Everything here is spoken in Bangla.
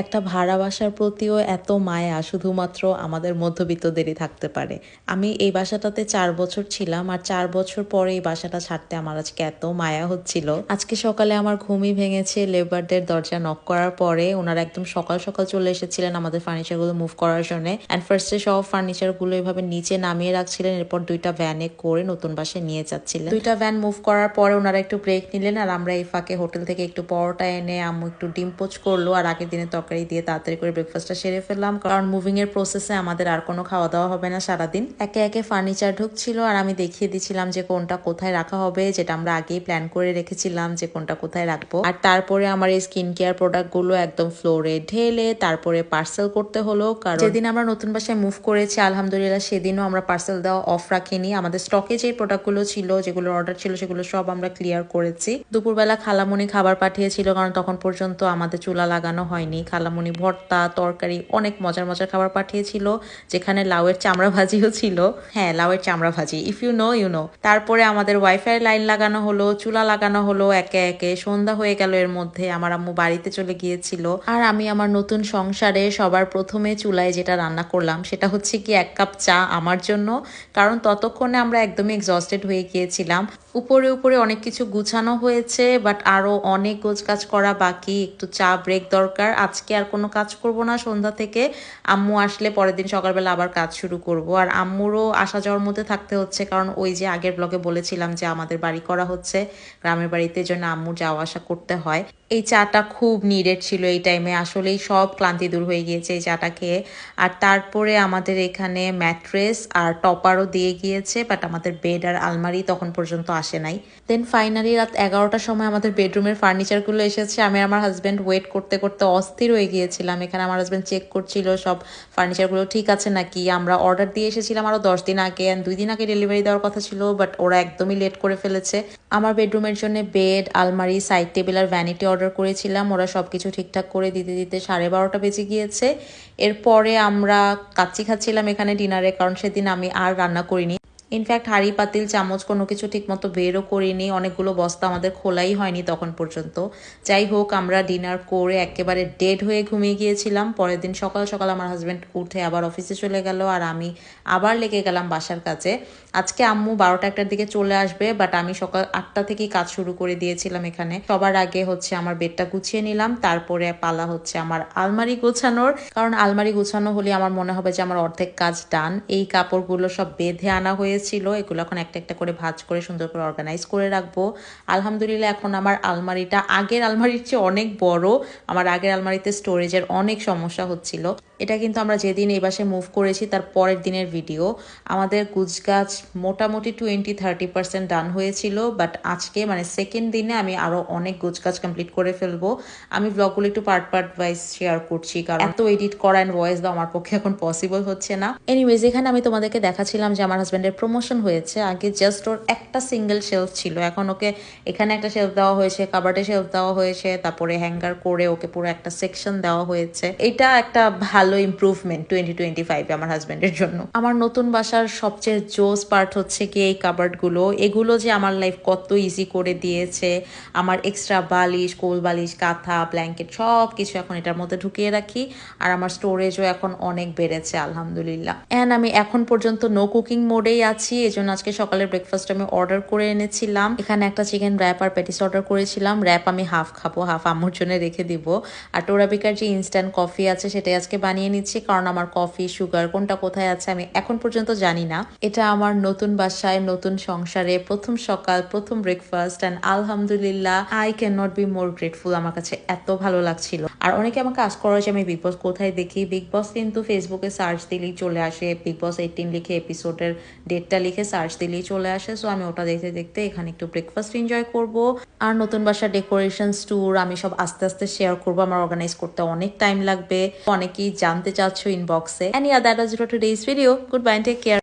একটা ভাড়া বাসার প্রতিও এত মায়া শুধুমাত্র আমাদের মধ্যবিত্তদেরই থাকতে পারে। আমি এই বাসাটাতে চার বছর ছিলাম আর চার বছর পরে এই বাসাটা ছাড়তে আমার আজকে এত মায়া হচ্ছিল। আজকে সকালে আমার ঘুমই ভেঙেছে, লেবারদের দরজা নক করার পরে ওনারা একদম সকাল সকাল চলে এসেছিলেন আমাদের ফার্নিচারগুলো মুভ করার জন্য। অ্যান্ড ফার্স্টে সব ফার্নিচারগুলো এভাবে নিচে নামিয়ে রাখছিলেন, এরপর দুইটা ভ্যানে করে নতুন বাসায় নিয়ে যাচ্ছিলেন। দুইটা ভ্যান মুভ করার পরে ওনারা একটু ব্রেক নিলেন আর আমরা এই ফাঁকে হোটেল থেকে একটু পরোটা এনে, আম্মু একটু ডিম পোচ করল আর আগের দিনে তরকারি দিয়ে তাড়াতাড়ি করে ব্রেকফাস্টটা সেরে ফেললাম। কারণ মুভিং এর প্রসেসে আমাদের আর কোনো খাওয়া দাওয়া হবে না সারাদিন। একে একে ফার্নিচার ঢুকছিল আর আমি দেখিয়ে দিচ্ছিলাম যে কোনটা কোথায় রাখা হবে, যেটা আমরা আগেই প্ল্যান করে রেখেছিলাম যে কোনটা কোথায় রাখব। আর তারপরে আমার এই স্কিন কেয়ার প্রোডাক্টগুলো একদম ফ্লোরে ঢেলে তারপরে পার্সেল করতে হলো। কারণ যেদিন আমরা নতুন বাসায় মুভ করেছি, আলহামদুলিল্লাহ সেদিনও আমরা পার্সেল দেওয়া অফ রাখিনি। আমাদের স্টকে যে প্রোডাক্টগুলো ছিল, যেগুলো অর্ডার ছিল, সেগুলো সব আমরা ক্লিয়ার করেছি। দুপুরবেলা খালামুনি খাবার পাঠিয়েছিল, কারণ তখন পর্যন্ত আমাদের চুলা লাগানো হয়নি। খালামুনি ভর্তা, তরকারি, অনেক মজার মজার খাবার পাঠিয়েছিল, যেখানে লাউয়ের চামড়া ভাজিও ছিল। হ্যাঁ লাউয়ের চামড়া ভাজি if you know you know তারপরে আমাদের ওয়াইফাই লাইন লাগানো হলো, চুলা লাগানো হলো, একে একে। সন্ধ্যা হয়ে গেল এর মধ্যে, আমার আম্মু বাড়িতে চলে গিয়েছিল। আর আমি আমার নতুন সংসারে সবার প্রথমে চুলায় যেটা রান্না করলাম, সেটা হচ্ছে কি এক কাপ চা আমার জন্য। কারণ ততক্ষণে আমরা একদমই এক্সস্টেড হয়ে গিয়েছিলাম। উপরে উপরে অনেক কিছু গুছানো হয়েছে বাট আরও অনেক গোছ কাজ করা বাকি। একটু চা ব্রেক দরকার। আজকে আর কোনো কাজ করব না। সন্ধ্যা থেকে আম্মু আসলে পরের দিন সকালবেলা আবার কাজ শুরু করব। আর আম্মুরও আসা যাওয়ার মধ্যে থাকতে হচ্ছে, কারণ ওই যে আগের ব্লগে বলেছিলাম যে আমাদের বাড়ি করা হচ্ছে, গ্রামের বাড়িতে জন্য আম্মু যাওয়া আসা করতে হয়। এই চাটা খুব নিডেড ছিল এই টাইমে আসলেই সব ক্লান্তি দূর হয়ে গিয়েছে এই চাটা খেয়ে। আর তারপরে আমাদের এখানে ম্যাট্রেস আর টপারও দিয়ে গিয়েছে বাট আমাদের বেড আর আলমারি তখন পর্যন্ত আসে নাই। দেন ফাইনালি রাত এগারোটার সময় আমাদের বেডরুমের ফার্নিচারগুলো এসেছে। আমি আমার হাজব্যান্ড ওয়েট করতে করতে অস্থির হয়ে গিয়েছিলাম। এখানে আমার হাজব্যান্ড চেক করছিল সব ফার্নিচারগুলো ঠিক আছে নাকি? আমরা অর্ডার দিয়ে এসেছিলাম আরও দশ দিন আগে and দুই দিন আগে ডেলিভারি দেওয়ার কথা ছিল বাট ওরা একদমই লেট করে ফেলেছে। আমার বেডরুমের জন্য বেড আলমারি সাইড টেবিল আর ভ্যানিটি অর্ডার করেছিলাম, ওরা সব কিছু ঠিকঠাক করে দিতে দিতে সাড়ে বারোটা বেজে গিয়েছে। এরপরে আমরা কাচ্চি খাচ্ছিলাম এখানে ডিনারে কারণ সেদিন আমি আর রান্না করিনি। ইনফ্যাক্ট হাঁড়ি, পাতিল, চামচ কোনো কিছু ঠিকমতো বেরও করিনি। অনেকগুলো বস্তা আমাদের খোলাই হয়নি তখন পর্যন্ত। যাই হোক, আমরা ডিনার করে একেবারে ডেড হয়ে ঘুমিয়ে গিয়েছিলাম। পরের দিন সকাল সকাল আমার হাজব্যান্ড উঠে আবার অফিসে চলে গেল আর আমি আবার লেগে গেলাম বাসার কাছে আজকে আম্মু বারোটা একটার দিকে চলে আসবে বাট আমি সকাল আটটা থেকেই কাজ শুরু করে দিয়েছিলাম এখানে। সবার আগে হচ্ছে আমার বেডটা গুছিয়ে নিলাম, তারপরে পালা হচ্ছে আমার আলমারি গোছানোর। কারণ আলমারি গোছানো হলে আমার মনে হবে যে আমার অর্ধেক কাজ ডান এই কাপড়গুলো সব বেঁধে আনা হয়েছিল, এগুলো এখন একটা একটা করে ভাজ করে সুন্দর করে অর্গানাইজ করে রাখব। আলহামদুলিল্লাহ, এখন আমার আলমারিটা আগের আলমারির চেয়ে অনেক বড়। আমার আগের আলমারিতে স্টোরেজের অনেক সমস্যা হচ্ছিল। এটা কিন্তু আমরা যেদিন এই বাসে মুভ করেছি, তার পরের দিনের ভিডিও আমাদের গুজগাছ মোটামুটি টোয়েন্টি থার্টি পার্সেন্ট ডান হয়েছিল বাট আজকে মানে সেকেন্ড দিনে আমি আরও অনেক গুজগাছ কমপ্লিট করে ফেলব। আমি ব্লগগুলো একটু পার্ট পার্ট ওয়াইজ শেয়ার করছি, কারণ এত এডিট করা অ্যান্ড ভয়েস দেওয়া আমার পক্ষে এখন পসিবল হচ্ছে না। এনিওয়েজ এখানে আমি তোমাদেরকে দেখাচ্ছিলাম যে আমার হাজব্যান্ডের প্রমোশন হয়েছে। আগে জাস্ট ওর একটা সিঙ্গেল শেলফ ছিল, এখন ওকে এখানে একটা শেলফ দেওয়া হয়েছে কাবার্ডে শেলফ দেওয়া হয়েছে, তারপরে হ্যাঙ্গার করে ওকে পুরো একটা সেকশন দেওয়া হয়েছে। এটা একটা ভালো ইমপ্রুভমেন্ট টোয়েন্টি টোয়েন্টি ফাইভে আমার হাজব্যান্ডের জন্য। আমার নতুন বাসার সবচেয়ে জোস পার্ট হচ্ছে কি এই কাবার্ডগুলো এগুলো যে আমার লাইফ কত ইজি করে দিয়েছে। আমার এক্সট্রা বালিশ, কোল বালিশ, কাঁথা ব্ল্যাঙ্কেট সব কিছু এখন এটার মধ্যে ঢুকিয়ে রাখি। আর আমার স্টোরেজও এখন অনেক বেড়েছে, আলহামদুলিল্লাহ। অ্যান্ড আমি এখন পর্যন্ত নো কুকিং মোডেই আছি। এই জন্য আজকে সকালের ব্রেকফাস্ট আমি অর্ডার করে এনেছিলাম। এখানে একটা চিকেন র্যাপ আর প্যাটিস অর্ডার করেছিলাম। র্যাপ আমি হাফ খাব হাফ আম্মুর জন্য রেখে দিব। আর টোরাবিকার যে ইনস্ট্যান্ট কফি আছে, সেটাই আজকে বানিয়ে নিচ্ছি, কারণ আমার কফি সুগার কোনটা কোথায় আছে আমি এখন পর্যন্ত জানি না। এটা আমার নতুন বাসায়, নতুন সংসারে, প্রথম সকাল, প্রথম ব্রেকফাস্ট অ্যান্ড আলহামদুলিল্লাহ I can not be more grateful আমার কাছে এত ভালো লাগছিল। আর অনেকে আমাকে আস করা যে, আমি বিগ বস কোথায় দেখি? বিগ বস কিন্তু ফেসবুকে সার্চ দিলেই চলে আসে। বিগ বস এইটিন লিখে এপিসোডের ডেটটা লিখে সার্চ দিলেই চলে আসে। সো আমি ওটা দেখতে দেখতে এখানে একটু ব্রেকফাস্ট এনজয় করব। আর নতুন বাসার ডেকোরেশন ট্যুর আমি সব আস্তে আস্তে শেয়ার করব। আমার অর্গানাইজ করতে অনেক টাইম লাগবে। অনেকেই জানতে চাচ্ছ ইনবক্সে and yeah that was today's video good bye take care